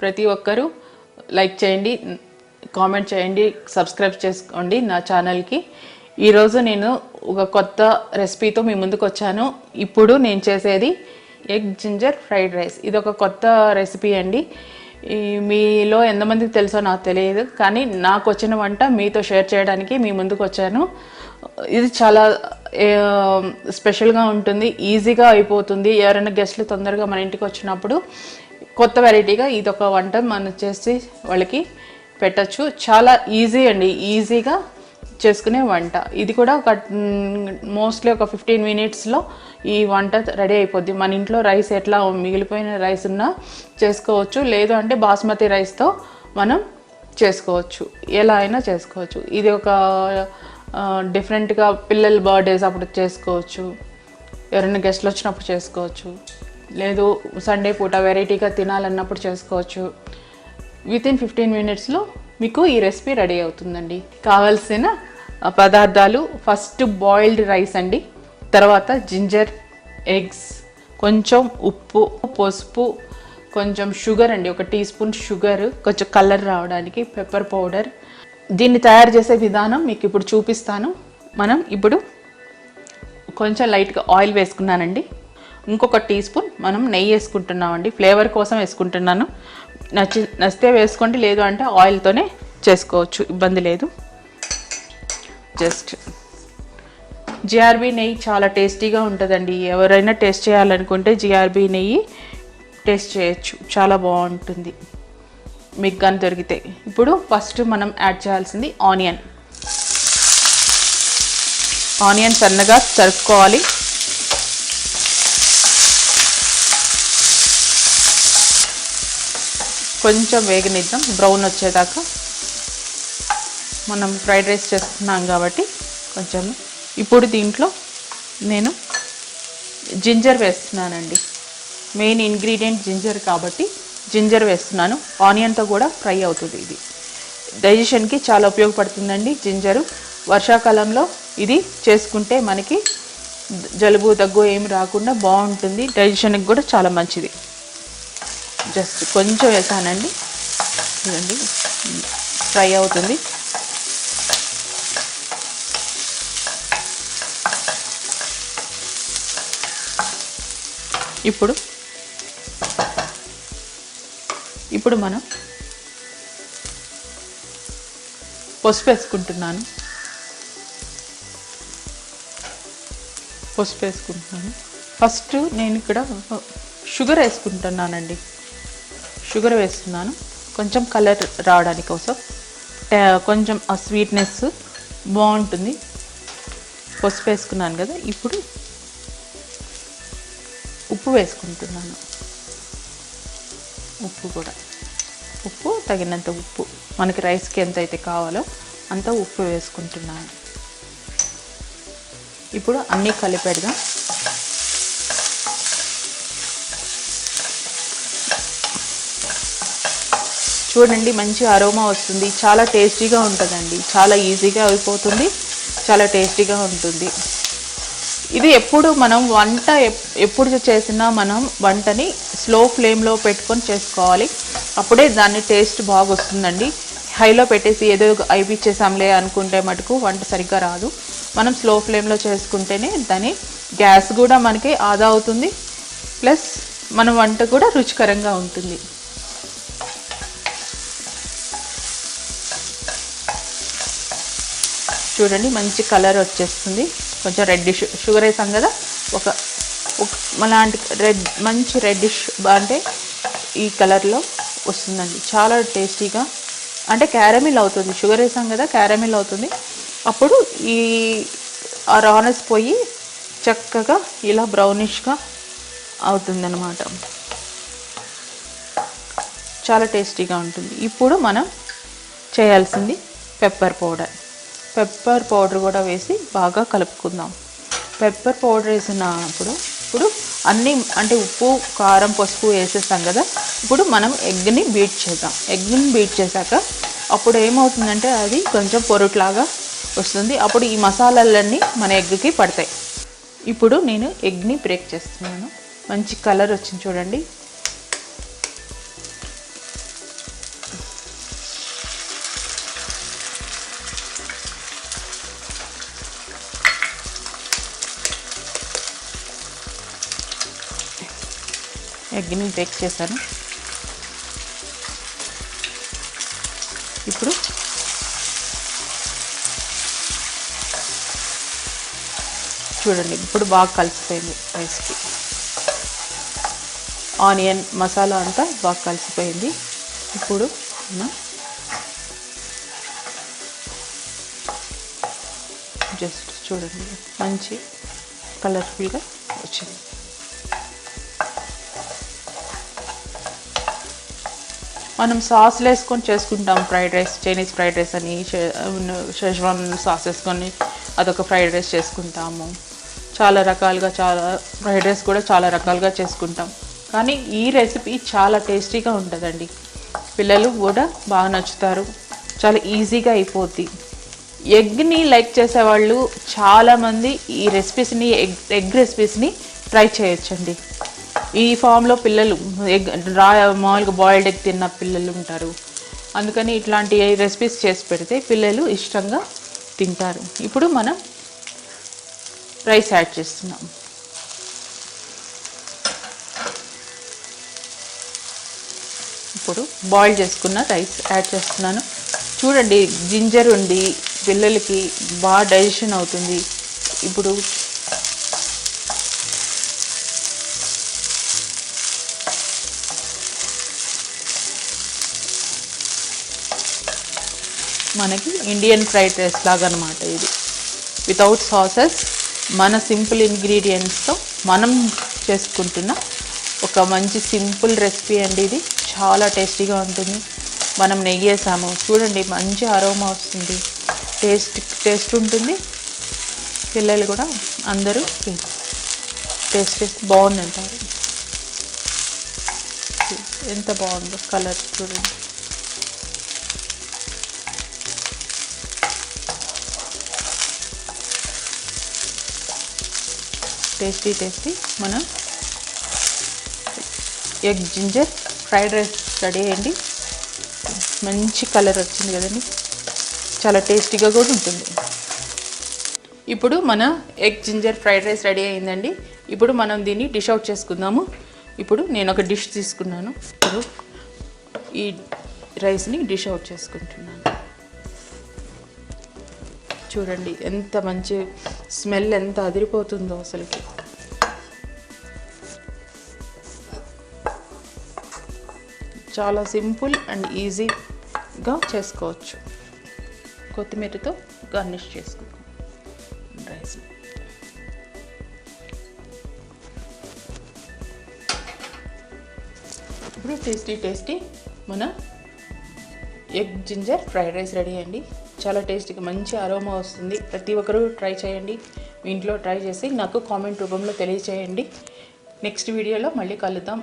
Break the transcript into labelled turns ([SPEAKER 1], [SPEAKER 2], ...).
[SPEAKER 1] ప్రతి ఒక్కరూ లైక్ చేయండి కామెంట్ చేయండి సబ్స్క్రైబ్ చేసుకోండి నా ఛానల్కి. ఈరోజు నేను ఒక కొత్త రెసిపీతో మీ ముందుకు వచ్చాను. ఇప్పుడు నేను చేసేది ఎగ్ జింజర్ ఫ్రైడ్ రైస్. ఇది ఒక కొత్త రెసిపీ అండి. మీలో ఎంతమందికి తెలుసో నాకు తెలియదు కానీ నాకు వచ్చిన వంట మీతో షేర్ చేయడానికి మీ ముందుకు వచ్చాను. ఇది చాలా స్పెషల్గా ఉంటుంది ఈజీగా అయిపోతుంది. ఎవరైనా గెస్ట్లు తొందరగా మన ఇంటికి వచ్చినప్పుడు కొత్త వెరైటీగా ఇది ఒక వంట మనం చేసి వాళ్ళకి పెట్టచ్చు. చాలా ఈజీ అండి ఈజీగా చేసుకునే వంట. ఇది కూడా ఒక మోస్ట్లీ ఒక ఫిఫ్టీన్ మినిట్స్లో ఈ వంట రెడీ అయిపోద్ది. మన ఇంట్లో రైస్ ఎట్లా మిగిలిపోయిన రైస్ ఉన్నా చేసుకోవచ్చు. లేదు అంటే బాస్మతి రైస్తో మనం చేసుకోవచ్చు. ఎలా అయినా చేసుకోవచ్చు. ఇది ఒక డిఫరెంట్గా పిల్లల బర్త్డేస్ అప్పుడు చేసుకోవచ్చు. ఎవరైనా గెస్ట్లు వచ్చినప్పుడు చేసుకోవచ్చు. లేదు సండే పూట వెరైటీగా తినాలన్నప్పుడు చేసుకోవచ్చు. విత్ ఇన్ ఫిఫ్టీన్ మినిట్స్లో మీకు ఈ రెసిపీ రెడీ అవుతుందండి. కావాల్సిన పదార్థాలు ఫస్ట్ బాయిల్డ్ రైస్ అండి. తర్వాత జింజర్ ఎగ్స్ కొంచెం ఉప్పు పసుపు కొంచెం షుగర్ అండి. ఒక టీ స్పూన్ షుగర్ కొంచెం కలర్ రావడానికి పెప్పర్ పౌడర్ దీన్ని తయారు చేసే విధానం మీకు ఇప్పుడు చూపిస్తాను. మనం ఇప్పుడు కొంచెం లైట్గా ఆయిల్ వేసుకున్నానండి. ఇంకొక టీ స్పూన్ మనం నెయ్యి వేసుకుంటున్నామండి. ఫ్లేవర్ కోసం వేసుకుంటున్నాను. నచ్చి నచ్చితే వేసుకోండి లేదు అంటే ఆయిల్తోనే చేసుకోవచ్చు. ఇబ్బంది లేదు. జస్ట్ జిఆర్బీ నెయ్యి చాలా టేస్టీగా ఉంటుందండి. ఎవరైనా టేస్ట్ చేయాలనుకుంటే జిఆర్బీ నెయ్యి టేస్ట్ చేయొచ్చు. చాలా బాగుంటుంది. మీకు కానీ దొరికితే. ఇప్పుడు ఫస్ట్ మనం యాడ్ చేయాల్సింది ఆనియన్. ఆనియన్ సన్నగా తరుక్కోవాలి. కొంచెం వేగనిద్దాం బ్రౌన్ వచ్చేదాకా. మనం ఫ్రైడ్ రైస్ చేస్తున్నాం కాబట్టి కొంచెం. ఇప్పుడు దీంట్లో నేను జింజర్ వేస్తున్నానండి. మెయిన్ ఇంగ్రీడియంట్ జింజర్ కాబట్టి జింజర్ వేస్తున్నాను. ఆనియన్తో కూడా ఫ్రై అవుతుంది ఇది. డైజెషన్కి చాలా ఉపయోగపడుతుందండి జింజరు. వర్షాకాలంలో ఇది చేసుకుంటే మనకి జలుబు దగ్గు ఏమి రాకుండా బాగుంటుంది. డైజెషన్కి కూడా చాలా మంచిది. జస్ట్ కొంచెం వేసానండి. చూడండి ఫ్రై అవుతుంది. ఇప్పుడు ఇప్పుడు మనం పసుపు వేసుకుంటున్నాను. పసుపు వేసుకుంటున్నాను. ఫస్ట్ నేను ఇక్కడ షుగర్ వేసుకుంటున్నానండి. షుగర్ వేస్తున్నాను. కొంచెం కలర్ రావడానికి కోసం కొంచెం ఆ స్వీట్నెస్ బాగుంటుంది. పసుపు వేసుకున్నాను కదా ఇప్పుడు ఉప్పు వేసుకుంటున్నాను. ఉప్పు కూడా. ఉప్పు తగినంత ఉప్పు. మనకి రైస్కి ఎంత అయితే కావాలో అంత ఉప్పు వేసుకుంటున్నాను. ఇప్పుడు అన్నీ కలిపెడదాం చూడండి మంచి అరోమా వస్తుంది. చాలా టేస్టీగా ఉంటుందండి. చాలా ఈజీగా అయిపోతుంది. చాలా టేస్టీగా ఉంటుంది. ఇది ఎప్పుడు మనం వంట ఎప్పుడు చేసినా మనం వంటని స్లో ఫ్లేమ్లో పెట్టుకొని చేసుకోవాలి. అప్పుడే దాని టేస్ట్ బాగా వస్తుందండి హైలో పెట్టేసి ఏదో అయిపించేసాంలే అనుకుంటే మటుకు వంట సరిగ్గా రాదు. మనం స్లో ఫ్లేమ్లో చేసుకుంటేనే దాని గ్యాస్ కూడా మనకి ఆదా అవుతుంది. ప్లస్ మన వంట కూడా రుచికరంగా ఉంటుంది. చూడండి మంచి కలర్ వచ్చేస్తుంది. కొంచెం రెడ్డిష్ షుగర్ వేసాం కదా ఒక మనలాంటి రెడ్ మంచి రెడ్డిష్ అంటే ఈ కలర్లో వస్తుందండి. చాలా టేస్టీగా అంటే క్యారమిల్ అవుతుంది. షుగర్ వేసాం కదా క్యారమిల్ అవుతుంది. అప్పుడు ఈ ఆ రానెస్ పోయి చక్కగా ఇలా బ్రౌనిష్గా అవుతుందన్నమాట. చాలా టేస్టీగా ఉంటుంది. ఇప్పుడు మనం చేయాల్సింది పెప్పర్ పౌడర్ పెప్పర్ పౌడర్ కూడా వేసి బాగా కలుపుకుందాం. పెప్పర్ పౌడర్ వేసినప్పుడు ఇప్పుడు అన్నీ అంటే ఉప్పు కారం పసుపు వేసేస్తాం కదా. ఇప్పుడు మనం ఎగ్ని బీట్ చేద్దాం. ఎగ్ని బీట్ చేశాక అప్పుడు ఏమవుతుందంటే అది కొంచెం పొరుట్లాగా వస్తుంది. అప్పుడు ఈ మసాలాలన్నీ మన ఎగ్కి పడతాయి. ఇప్పుడు నేను ఎగ్ని బ్రేక్ చేస్తున్నాను. మంచి కలర్ వచ్చింది చూడండి. ఎగ్ని బేక్ చేశాను. ఇప్పుడు చూడండి ఇప్పుడు బాగా కలిసిపోయింది రైస్కి. ఆనియన్ మసాలా అంతా బాగా కలిసిపోయింది. ఇప్పుడు మనం జస్ట్ చూడండి మంచి కలర్ఫుల్గా వచ్చింది. మనం సాస్లు వేసుకొని చేసుకుంటాం fried rice Chinese fried rice అని షెజ్వాన్ సాస్ వేసుకొని అదొక ఫ్రైడ్ రైస్ చేసుకుంటాము. చాలా రకాలుగా చాలా ఫ్రైడ్ రైస్ కూడా చాలా రకాలుగా చేసుకుంటాం. కానీ ఈ రెసిపీ చాలా టేస్టీగా ఉంటుందండి. పిల్లలు కూడా బాగా నచ్చుతారు. చాలా ఈజీగా అయిపోద్ది. ఎగ్ని లైక్ చేసేవాళ్ళు చాలామంది ఈ రెసిపీస్ని ఎగ్ ఎగ్ రెసిపీస్ని ట్రై చేయొచ్చండి. ఈ ఫామ్లో పిల్లలు ఎగ్ రా మామూలుగా బాయిల్డ్ ఎగ్ తిన్న పిల్లలు ఉంటారు. అందుకని ఇట్లాంటి రెసిపీస్ చేసి పెడితే పిల్లలు ఇష్టంగా తింటారు. ఇప్పుడు మనం రైస్ యాడ్ చేస్తున్నాం. ఇప్పుడు బాయిల్ చేసుకున్న రైస్ యాడ్ చేస్తున్నాను. చూడండి జింజర్ ఉండి పిల్లలకి బాగా డైజెషన్ అవుతుంది. ఇప్పుడు మనకి ఇండియన్ ఫ్రైడ్ రైస్ లాగా అనమాట ఇది. వితౌట్ సాసెస్ మన సింపుల్ ఇంగ్రీడియంట్స్తో మనం చేసుకుంటున్న ఒక మంచి సింపుల్ రెసిపీ అండి ఇది. చాలా టేస్టీగా ఉంటుంది. మనం నెయ్యి వేసాము చూడండి మంచి అరోమా వస్తుంది. టేస్ట్ టేస్ట్ ఉంటుంది. పిల్లలు కూడా అందరూ టేస్ట్ టేస్ట్ బాగుంది అంటారు ఎంత బాగుందో కలర్ చూడండి. టేస్టీ టేస్టీ మనం egg ginger fried rice ready అయ్యండి. మంచి కలర్ వచ్చింది కదండి. చాలా టేస్టీగా కూడా ఉంటుంది. ఇప్పుడు మన egg ginger fried rice ready అయిందండి ఇప్పుడు మనం దీన్ని డిష్ అవుట్ చేసుకుందాము. ఇప్పుడు నేను ఒక డిష్ తీసుకున్నాను. ఇప్పుడు ఈ రైస్ని డిష్ అవుట్ చేసుకుంటున్నాను. చూడండి ఎంత మంచి స్మెల్ ఎంత అదిరిపోతుందో అసలుకి. చాలా సింపుల్ అండ్ ఈజీగా చేసుకోవచ్చు. కొత్తిమీరతో గార్నిష్ చేసుకుందాం. రైస్. ఇప్పుడు టేస్టీ టేస్టీ మన egg ginger fried rice ready అండి. చాలా టేస్టీగా మంచి అరోమా వస్తుంది. ప్రతి ఒక్కరూ ట్రై చేయండి. మీ ఇంట్లో ట్రై చేసి నాకు కామెంట్ రూపంలో తెలియచేయండి. నెక్స్ట్ వీడియోలో మళ్ళీ కలుద్దాం.